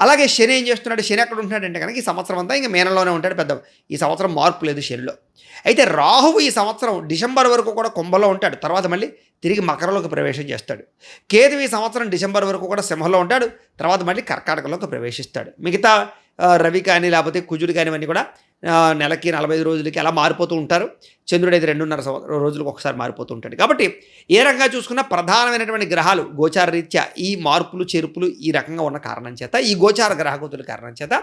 అలాగే శని ఏం చేస్తున్నాడు? శని ఎక్కడ ఉంటున్నాడంటే కనుక ఈ సంవత్సరం అంతా ఇంకా మేనలోనే ఉంటాడు పెద్ద ఈ సంవత్సరం మార్పు లేదు శనిలో. అయితే రాహువు ఈ సంవత్సరం డిసెంబర్ వరకు కూడా కుంభలో ఉంటాడు. తర్వాత మళ్ళీ తిరిగి మకరంలోకి ప్రవేశం చేస్తాడు. కేతు ఈ సంవత్సరం డిసెంబర్ వరకు కూడా సింహంలో ఉంటాడు. తర్వాత మళ్ళీ కర్కాటకలోకి ప్రవేశిస్తాడు. మిగతా రవి కానీ లేకపోతే కుజుడు కానీ ఇవన్నీ కూడా నెలకి నలభై ఐదు రోజులకి అలా మారిపోతూ ఉంటారు. చంద్రుడు అయితే రెండున్నర రోజులకు ఒకసారి మారిపోతూ ఉంటాడు. కాబట్టి ఏ రకంగా చూసుకున్నా ప్రధానమైనటువంటి గ్రహాలు గోచార రీత్యా ఈ మార్పులు చేర్పులు ఈ రకంగా ఉన్న కారణం చేత ఈ గోచార గ్రహగతుల కారణం చేత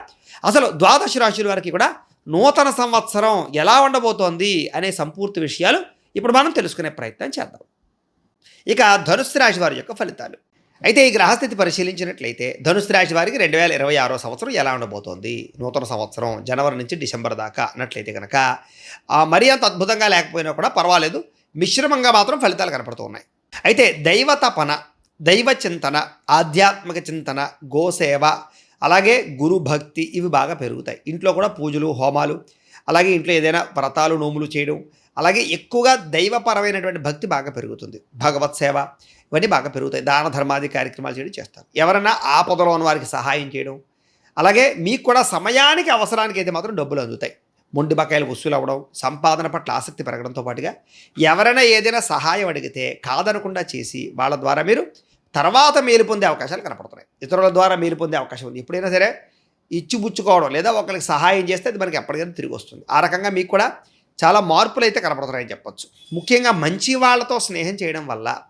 అసలు ద్వాదశ రాశుల వారికి కూడా నూతన సంవత్సరం ఎలా ఉండబోతోంది అనే సంపూర్తి విషయాలు ఇప్పుడు మనం తెలుసుకునే ప్రయత్నం చేద్దాం. ఇక ధనుస్సు రాశి వారి యొక్క ఫలితాలు. అయితే ఈ గ్రహస్థితి పరిశీలించినట్లయితే ధనుసు రాశి వారికి రెండు వేల ఇరవై ఆరో సంవత్సరం ఎలా ఉండబోతోంది? నూతన సంవత్సరం జనవరి నుంచి డిసెంబర్ దాకా అన్నట్లయితే కనుక మరీ అంత అద్భుతంగా లేకపోయినా కూడా పర్వాలేదు. మిశ్రమంగా మాత్రం ఫలితాలు కనపడుతూ ఉన్నాయి. అయితే దైవ తపన దైవ చింతన ఆధ్యాత్మిక చింతన గోసేవ అలాగే గురు భక్తి ఇవి బాగా పెరుగుతాయి. ఇంట్లో కూడా పూజలు హోమాలు అలాగే ఇంట్లో ఏదైనా వ్రతాలు నోములు చేయడం అలాగే ఎక్కువగా దైవపరమైనటువంటి భక్తి బాగా పెరుగుతుంది. భగవత్ సేవ ఇవన్నీ బాగా పెరుగుతాయి. దాన ధర్మాది కార్యక్రమాలు చేయడం చేస్తారు. ఎవరైనా ఆపదలో ఉన్న వారికి సహాయం చేయడం. అలాగే మీకు కూడా సమయానికి అవసరానికి అయితే మాత్రం డబ్బులు అందుతాయి. మొండి బకాయిలు వసూలు అవ్వడం సంపాదన పట్ల ఆసక్తి పెరగడంతో పాటుగా ఎవరైనా ఏదైనా సహాయం అడిగితే కాదనకుండా చేసి వాళ్ళ ద్వారా మీరు తర్వాత మేలు పొందే అవకాశాలు కనపడుతున్నాయి. ఇతరుల ద్వారా మేలు పొందే అవకాశం ఉంది. ఎప్పుడైనా సరే ఇచ్చిపుచ్చుకోవడం లేదా ఒకరికి సహాయం చేస్తే అది మనకి ఎప్పటికైనా తిరిగి వస్తుంది. ఆ రకంగా మీకు కూడా చాలా మార్పులు అయితే కనపడుతున్నాయని చెప్పొచ్చు. ముఖ్యంగా మంచి వాళ్ళతో స్నేహం చేయడం వల్ల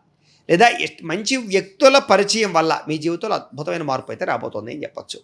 లేదా మంచి వ్యక్తుల పరిచయం వల్ల మీ జీవితంలో అద్భుతమైన మార్పు అయితే రాబోతుంది అని చెప్పచ్చు.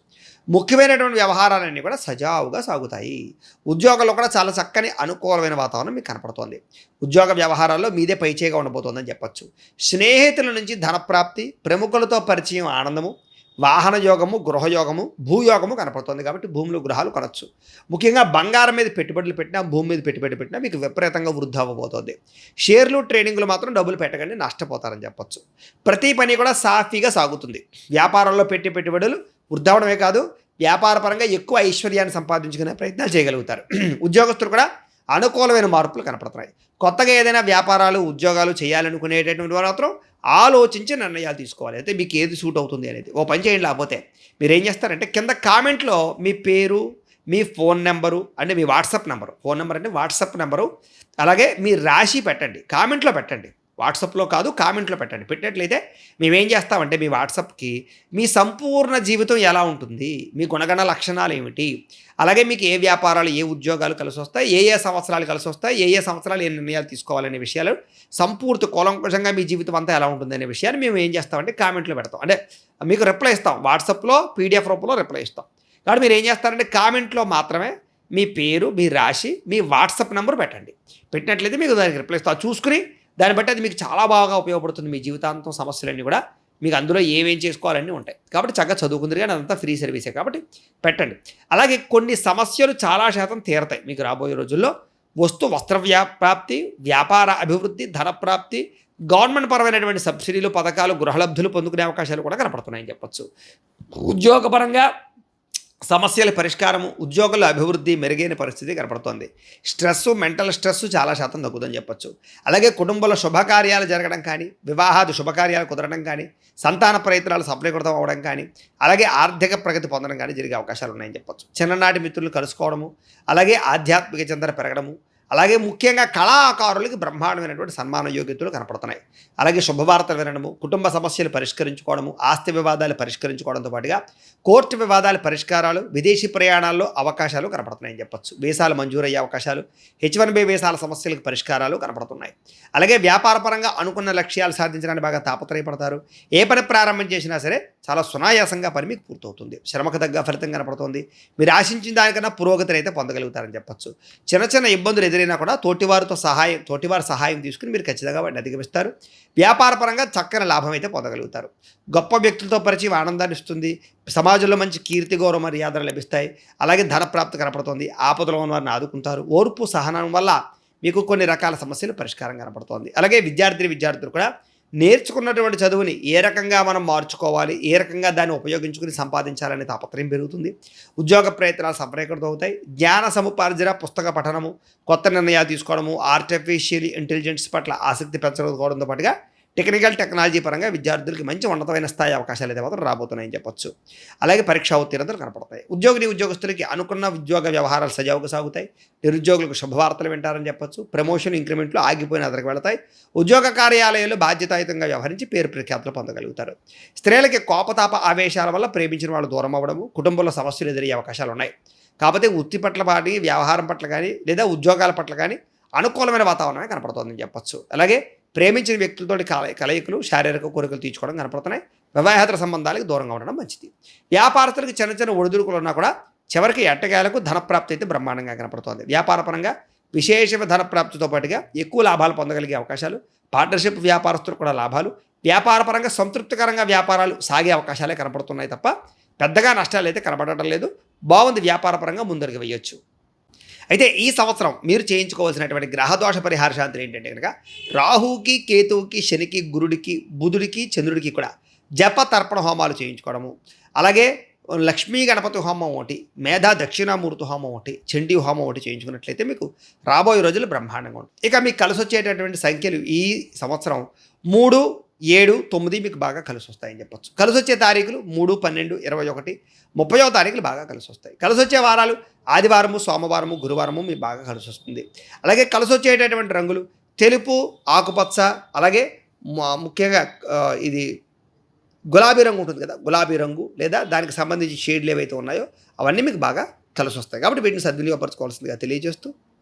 ముఖ్యమైనటువంటి వ్యవహారాలన్నీ కూడా సజావుగా సాగుతాయి. ఉద్యోగంలో కూడా చాలా చక్కని అనుకూలమైన వాతావరణం మీకు కనపడుతోంది. ఉద్యోగ వ్యవహారాల్లో మీదే పైచేగా ఉండబోతోందని చెప్పొచ్చు. స్నేహితుల నుంచి ధనప్రాప్తి ప్రముఖులతో పరిచయం ఆనందము వాహన యోగము గృహయోగము భూయోగము కనపడుతుంది కాబట్టి భూములు గృహాలు కొనచ్చు. ముఖ్యంగా బంగారం మీద పెట్టుబడులు పెట్టినా భూమి మీద పెట్టుబడి పెట్టినా మీకు విపరీతంగా వృద్ధి అవ్వబోతోంది. షేర్లు ట్రేడింగ్లు మాత్రం డబ్బులు పెట్టకండి నష్టపోతారని చెప్పొచ్చు. ప్రతి పని కూడా సాఫీగా సాగుతుంది. వ్యాపారంలో పెట్టే పెట్టుబడులు వృద్ధి అవడమే కాదు వ్యాపారపరంగా ఎక్కువ ఐశ్వర్యాన్ని సంపాదించుకునే ప్రయత్నాలు చేయగలుగుతారు. ఉద్యోగస్తులు కూడా అనుకూలమైన మార్పులు కనపడుతున్నాయి. కొత్తగా ఏదైనా వ్యాపారాలు ఉద్యోగాలు చేయాలనుకునేటటువంటి వారు మాత్రం ఆలోచించి నిర్ణయాలు తీసుకోవాలి. అయితే మీకు ఏది సూట్ అవుతుంది అనేది. ఓ పని చేయండి. లేకపోతే మీరు ఏం చేస్తారంటే కింద కామెంట్లో మీ పేరు మీ ఫోన్ నెంబరు అంటే మీ వాట్సాప్ నెంబరు. ఫోన్ నెంబర్ అంటే వాట్సాప్ నెంబరు. అలాగే మీ రాశి పెట్టండి. కామెంట్లో పెట్టండి. వాట్సాప్లో కాదు కామెంట్లో పెట్టండి. పెట్టినట్లయితే మేమేం చేస్తామంటే మీ వాట్సాప్కి మీ సంపూర్ణ జీవితం ఎలా ఉంటుంది? మీ గుణగణ లక్షణాలు ఏమిటి? అలాగే మీకు ఏ వ్యాపారాలు ఏ ఉద్యోగాలు కలిసి వస్తాయి? ఏ ఏ సంవత్సరాలు కలిసి వస్తాయి? ఏ ఏ సంవత్సరాలు ఏ నిర్ణయాలు తీసుకోవాలనే విషయాలు సంపూర్తి కూలంకుషంగా మీ జీవితం అంతా ఎలా ఉంటుంది అనే విషయాన్ని మేము ఏం చేస్తామంటే కామెంట్లో పెడతాం. అంటే మీకు రిప్లై ఇస్తాం. వాట్సాప్లో పీడిఎఫ్ రూపంలో రిప్లై ఇస్తాం. కాబట్టి మీరు ఏం చేస్తారంటే కామెంట్లో మాత్రమే మీ పేరు మీ రాశి మీ వాట్సాప్ నెంబర్ పెట్టండి. పెట్టినట్లయితే మీకు దానికి రిప్లై ఇస్తాం. చూసుకుని దాన్ని బట్టి అది మీకు చాలా బాగా ఉపయోగపడుతుంది మీ జీవితాంతం సమస్యలన్నీ కూడా. మీకు అందులో ఏమేం చేసుకోవాలన్నీ ఉంటాయి. కాబట్టి చక్కగా చదువుకుందరు కానీ అదంతా ఫ్రీ సర్వీసే కాబట్టి పెట్టండి. అలాగే కొన్ని సమస్యలు చాలా శాతం తీరతాయి. మీకు రాబోయే రోజుల్లో వస్తు వస్త్ర వ్యాప్రాప్తి వ్యాపార అభివృద్ధి ధన ప్రాప్తి గవర్నమెంట్ పరమైనటువంటి సబ్సిడీలు పథకాలు గృహలబ్ధులు పొందుకునే అవకాశాలు కూడా కనపడుతున్నాయని చెప్పచ్చు. ఉద్యోగపరంగా సమస్యల పరిష్కారము ఉద్యోగుల అభివృద్ధి మెరుగైన పరిస్థితి కనపడుతోంది. స్ట్రెస్ మెంటల్ స్ట్రెస్ చాలా శాతం తగ్గుతుందని చెప్పొచ్చు. అలాగే కుటుంబంలో శుభకార్యాలు జరగడం కానీ వివాహాది శుభకార్యాలు కుదరడం కానీ సంతాన ప్రయత్నాలు సఫలీకృతం అవ్వడం కానీ అలాగే ఆర్థిక ప్రగతి పొందడం కానీ జరిగే అవకాశాలు ఉన్నాయని చెప్పొచ్చు. చిన్ననాటి మిత్రులు కలుసుకోవడము అలాగే ఆధ్యాత్మిక చింతన పెరగడము అలాగే ముఖ్యంగా కళాకారులకి బ్రహ్మాండమైనటువంటి సన్మాన యోగ్యతలు కనపడుతున్నాయి. అలాగే శుభవార్తలు వినడము కుటుంబ సమస్యలు పరిష్కరించుకోవడము ఆస్తి వివాదాలు పరిష్కరించుకోవడంతో పాటుగా కోర్టు వివాదాల పరిష్కారాలు విదేశీ ప్రయాణాల్లో అవకాశాలు కనపడుతున్నాయని చెప్పొచ్చు. వీసాలు మంజూరయ్యే అవకాశాలు హెచ్ వన్ బి వీసాల సమస్యలకు పరిష్కారాలు కనపడుతున్నాయి. అలాగే వ్యాపారపరంగా అనుకున్న లక్ష్యాలు సాధించడానికి బాగా తాపత్రయపడతారు. ఏ పని ప్రారంభం చేసినా సరే చాలా సునాయాసంగా పని మీకు పూర్తవుతుంది. శ్రమకు తగ్గ ఫలితం కనపడుతుంది. మీరు ఆశించిన దానికన్నా పురోగతిని అయితే పొందగలుగుతారని చెప్పొచ్చు. చిన్న చిన్న ఇబ్బందులు ఎదురైనా కూడా తోటివారితో సహాయం తోటివారి సహాయం తీసుకుని మీరు ఖచ్చితంగా వాటిని అధిగమిస్తారు. వ్యాపారపరంగా చక్కని లాభం అయితే పొందగలుగుతారు. గొప్ప వ్యక్తులతో పరిచయం ఆనందాన్ని ఇస్తుంది. సమాజంలో మంచి కీర్తి గౌరవ మర్యాదలు లభిస్తాయి. అలాగే ధన ప్రాప్తి కనపడుతుంది. ఆపదలో ఉన్న వారిని ఆదుకుంటారు. ఓర్పు సహనం వల్ల మీకు కొన్ని రకాల సమస్యలు పరిష్కారం కనపడుతోంది. అలాగే విద్యార్థి విద్యార్థులు కూడా నేర్చుకున్నటువంటి చదువుని ఏ రకంగా మనం మార్చుకోవాలి ఏ రకంగా దాన్ని ఉపయోగించుకుని సంపాదించాలనే తాపత్రయం పెరుగుతుంది. ఉద్యోగ ప్రయత్నాలు సఫలీకృతం అవుతాయి. జ్ఞాన సముపార్జన పుస్తక పఠనము కొత్త నిర్ణయాలు తీసుకోవడము ఆర్టిఫిషియల్ ఇంటెలిజెన్స్ పట్ల ఆసక్తి పెంచుకోవడంతో పాటుగా టెక్నికల్ టెక్నాలజీ పరంగా విద్యార్థులకి మంచి ఉన్నతమైన స్థాయి అవకాశాలు అయితే మాత్రం రాబోతున్నాయని చెప్పొచ్చు. అలాగే పరీక్షా ఉత్తీర్ణతలు కనపడతాయి. ఉద్యోగిని ఉద్యోగస్తులకి అనుకున్న ఉద్యోగ వ్యవహారాలు సజావుగా సాగుతాయి. నిరుద్యోగులకు శుభవార్తలు వింటారని చెప్పొచ్చు. ప్రమోషన్ ఇంక్రిమెంట్లు ఆగిపోయిన అదరికి వెళతాయి. ఉద్యోగ కార్యాలయాలు బాధ్యతాయుతంగా వ్యవహరించి పేరు ప్రఖ్యాతులు పొందగలుగుతారు. స్త్రీలకి కోపతాప ఆవేశాల వల్ల ప్రేమించిన వాళ్ళు దూరం అవ్వడము కుటుంబంలో సమస్యలు ఎదురయ్యే అవకాశాలు ఉన్నాయి. కాకపోతే వృత్తి పట్ల కానీ వ్యవహారం పట్ల కానీ లేదా ఉద్యోగాల పట్ల కానీ అనుకూలమైన వాతావరణమే కనపడుతుందని చెప్పొచ్చు. అలాగే ప్రేమించిన వ్యక్తులతో కల కలయికలు శారీరక కోరికలు తీర్చుకోవడం కనపడుతున్నాయి. వివాహేతర సంబంధాలకు దూరంగా ఉండడం మంచిది. వ్యాపారస్తులకు చిన్న చిన్న ఒడిదుడుకులు ఉన్నా కూడా చివరికి ఎట్టగాలకు ధనప్రాప్తి అయితే బ్రహ్మాండంగా కనపడుతోంది. వ్యాపారపరంగా విశేషమైన ధనప్రాప్తితో పాటుగా ఎక్కువ లాభాలు పొందగలిగే అవకాశాలు పార్ట్నర్షిప్ వ్యాపారస్తులు కూడా లాభాలు వ్యాపారపరంగా సంతృప్తికరంగా వ్యాపారాలు సాగే అవకాశాలే కనపడుతున్నాయి తప్ప పెద్దగా నష్టాలు అయితే కనపడటం లేదు. బాగుంది వ్యాపారపరంగా ముందరికి వేయొచ్చు అయితే ఈ సంవత్సరం మీరు చేయించుకోవాల్సినటువంటి గ్రహదోష పరిహార శాంతులు ఏంటంటే కనుక రాహుకి కేతువుకి శనికి గురుడికి బుధుడికి చంద్రుడికి కూడా జప తర్పణ హోమాలు చేయించుకోవడము. అలాగే లక్ష్మీ గణపతి హోమం ఒకటి మేధా దక్షిణామూర్తి హోమం ఒకటి చండీ హోమం ఒకటి చేయించుకున్నట్లయితే మీకు రాబోయే రోజులు బ్రహ్మాండంగా ఉంటుంది ఇక మీకు కలిసి వచ్చేటటువంటి సంఖ్యలు ఈ సంవత్సరం మూడు ఏడు తొమ్మిది మీకు బాగా కలిసి వస్తాయని చెప్పొచ్చు. కలిసి వచ్చే తారీఖులు మూడు పన్నెండు ఇరవై ఒకటి ముప్పయో తారీఖులు బాగా కలిసి వస్తాయి కలిసి వచ్చే వారాలు ఆదివారము సోమవారము గురువారము మీకు బాగా కలిసి వస్తుంది అలాగే కలిసి వచ్చేటటువంటి రంగులు తెలుపు ఆకుపచ్చ అలాగే ముఖ్యంగా ఇది గులాబీ రంగు ఉంటుంది కదా గులాబీ రంగు లేదా దానికి సంబంధించి షేడ్లు ఏవైతే ఉన్నాయో అవన్నీ మీకు బాగా కలిసి వస్తాయి కాబట్టి వీటిని సద్వినియోగపరచుకోవాల్సిందిగా తెలియజేస్తూ